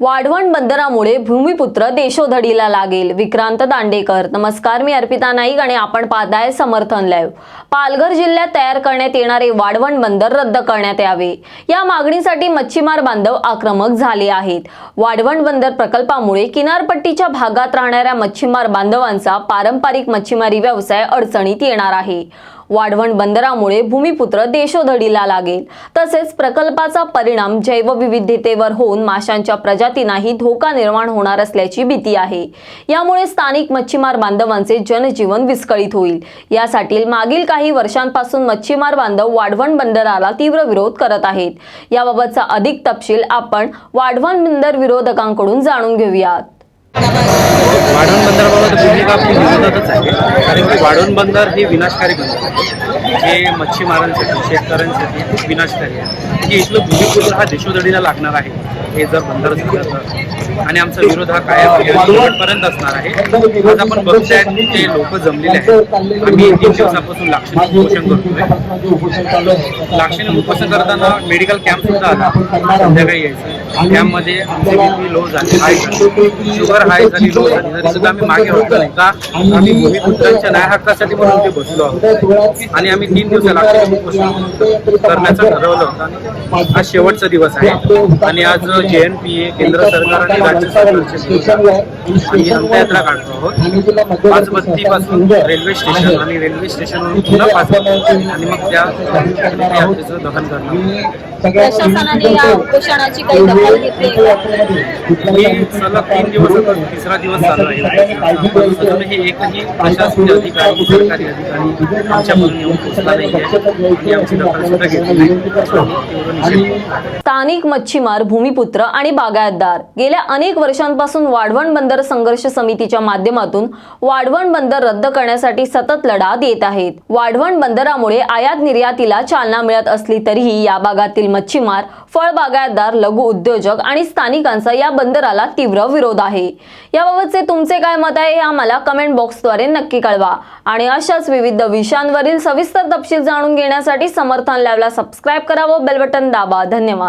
वाढवण बंदरामुळे भूमिपुत्र देशोधडीला लागेल. विक्रांत दांडेकर. नमस्कार मी अर्पिता नाईक आणि आपण पाहताय समर्थन लाईव्ह. पालघर जिल्ह्यात तयार करण्यात येणारे वाढवण बंदर रद्द करण्यात यावे. या मागणीसाठी मच्छीमार बांधव आक्रमक झाले आहेत. वाढवण बंदर प्रकल्पामुळे किनारपट्टीच्या भागात राहणाऱ्या मच्छीमार बांधवांचा पारंपरिक मच्छीमारी व्यवसाय अडचणीत येणार आहे. वाढवण बंदरामुळे भूमिपुत्र देशोधडीला लागेल. तसेच प्रकल्पाचा परिणाम जैवविविधतेवर होऊन माशांच्या प्रजातींनाही धोका निर्माण होणार असल्याची भीती आहे. यामुळे स्थानिक मच्छीमार बांधवांचे जनजीवन विस्कळीत होईल. यासाठी मागील काही वर्षांपासून मच्छीमार बांधव वाढवण बंदराला तीव्र विरोध करत आहेत. याबाबतचा अधिक तपशील आपण वाढवण बंदर विरोधकांकडून जाणून घेऊयात. वाढवण बंदराबाबत भूमिका आपली विरोधातच आहे. वाढवण बंदर हे विनाशकारी बंदर आहे हे मच्छीमारांसाठी शेतकऱ्यांसाठी खूप विनाशकारी आहे. की इथलं भूमिपूजन हा देशोधडीला लागणार आहे. हे जर बंदर झालं तर. आणि आमचा विरोध हा कायम शेवटपर्यंत असणार आहे. आज आपण बघताय की ते लोक जमलेले आहेत. आम्ही तीन दिवसापासून लाक्षणिक उपोषण करतोय. लाक्षणिक उपोषण करताना मेडिकल कॅम्प सुद्धा आला. संध्याकाळी यायचं. कॅम्पमध्ये आमचे बीपी लो झाली. हाय झाले शुगर हाय झाली लो झाली तरी सुद्धा आम्ही मागे होतो नाही. का? आम्ही भूमिपुत्रांच्या नाही हक्कासाठी म्हणून ते बसलो आहोत. आणि आम्ही तीन दिवस करण्याचं ठरवलं. होतं आज शेवटचा दिवस आहे. आणि आज जे एन पी ए केंद्र सरकार आणि राज्य सरकारचे काढतो आहोत. पाच बत्तीपासून रेल्वे स्टेशन आणि रेल्वे स्टेशनवरून पुन्हा पाच बत्ती आणि मग त्या दहन करणार प्रशासनाने या उपोषणाची काही दखल घेतली मी सलग तीन दिवस तिसरा दिवस चालू आहे. हे एकही प्रशासकीय अधिकारी सरकारी अधिकारी येऊन पोहोचला नाही आमची दखल सुद्धा घेतली नाही स्थानिक मच्छीमार भूमिपुत्र आणि बागायतदार गेल्या अनेक वर्षांपासून वाढवण बंदर संघर्ष समितीच्या माध्यमातून वाढवण बंदर रद्द करण्यासाठी सतत लढा देत आहेत. वाढवण बंदरामुळे आयात निर्यातीला चालना मिळत असली तरीही या भागातील मच्छीमार फळबागायतदार लघु उद्योजक आणि स्थानिकांचा या बंदराला तीव्र विरोध आहे. याबाबतचे तुमचे काय मत आहे हे आम्हाला कमेंट बॉक्सद्वारे नक्की कळवा. आणि अशाच विविध विषयांवरील सविस्तर तपशील जाणून घेण्यासाठी समर्थन लॅबला सबस्क्राईब करा व बेल बटन दाबा. धन्यवाद.